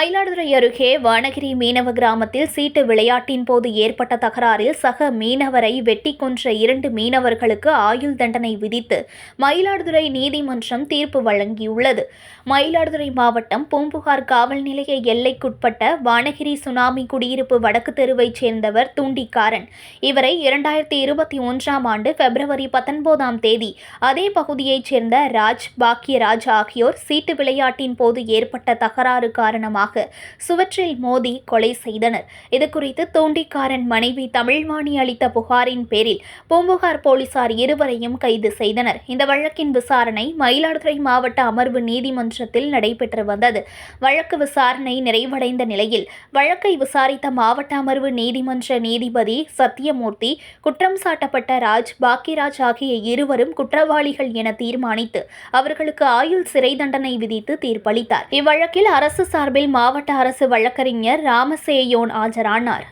மயிலாடுதுறை அருகே வானகிரி மீனவ கிராமத்தில் சீட்டு விளையாட்டின் போது ஏற்பட்ட தகராறில் சக மீனவரை வெட்டி கொன்ற இரண்டு மீனவர்களுக்கு ஆயுள் தண்டனை விதித்து மயிலாடுதுறை நீதிமன்றம் தீர்ப்பு வழங்கியுள்ளது. மயிலாடுதுறை மாவட்டம் பூம்புகார் காவல் நிலைய எல்லைக்குட்பட்ட வானகிரி சுனாமி குடியிருப்பு வடக்கு தெருவைச் சேர்ந்தவர் தூண்டிக்காரன். இவரை இரண்டாயிரத்தி இருபத்தி ஒன்றாம் ஆண்டு பிப்ரவரி பத்தொன்பதாம் தேதி அதே பகுதியைச் சேர்ந்த ராஜ் பாக்கியராஜ் ஆகியோர் சீட்டு விளையாட்டின் போது ஏற்பட்ட தகராறு காரணமாக சுவற்றில் மோதி கொலை செய்தனர். இதுகுறித்து தோண்டிக்காரன் மனைவி தமிழ்வாணி அளித்த புகாரின் பேரில் பூம்புகார் போலீசார் இருவரையும் கைது செய்தனர். இந்த வழக்கின் விசாரணை மயிலாடுதுறை மாவட்ட அமர்வு நீதிமன்றத்தில் நடைபெற்று வந்தது. வழக்கு விசாரணை நிறைவடைந்த நிலையில் வழக்கை விசாரித்த மாவட்ட அமர்வு நீதிமன்ற நீதிபதி சத்தியமூர்த்தி குற்றம் சாட்டப்பட்ட ராஜ் பாக்கியராஜ் ஆகிய இருவரும் குற்றவாளிகள் என தீர்மானித்து அவர்களுக்கு ஆயுள் சிறை தண்டனை விதித்து தீர்ப்பளித்தார். இவ்வழக்கில் அரசு சார்பில் மாவட்ட அரசு வழக்கறிஞர் ராமசேயோன் ஆஜரானார்.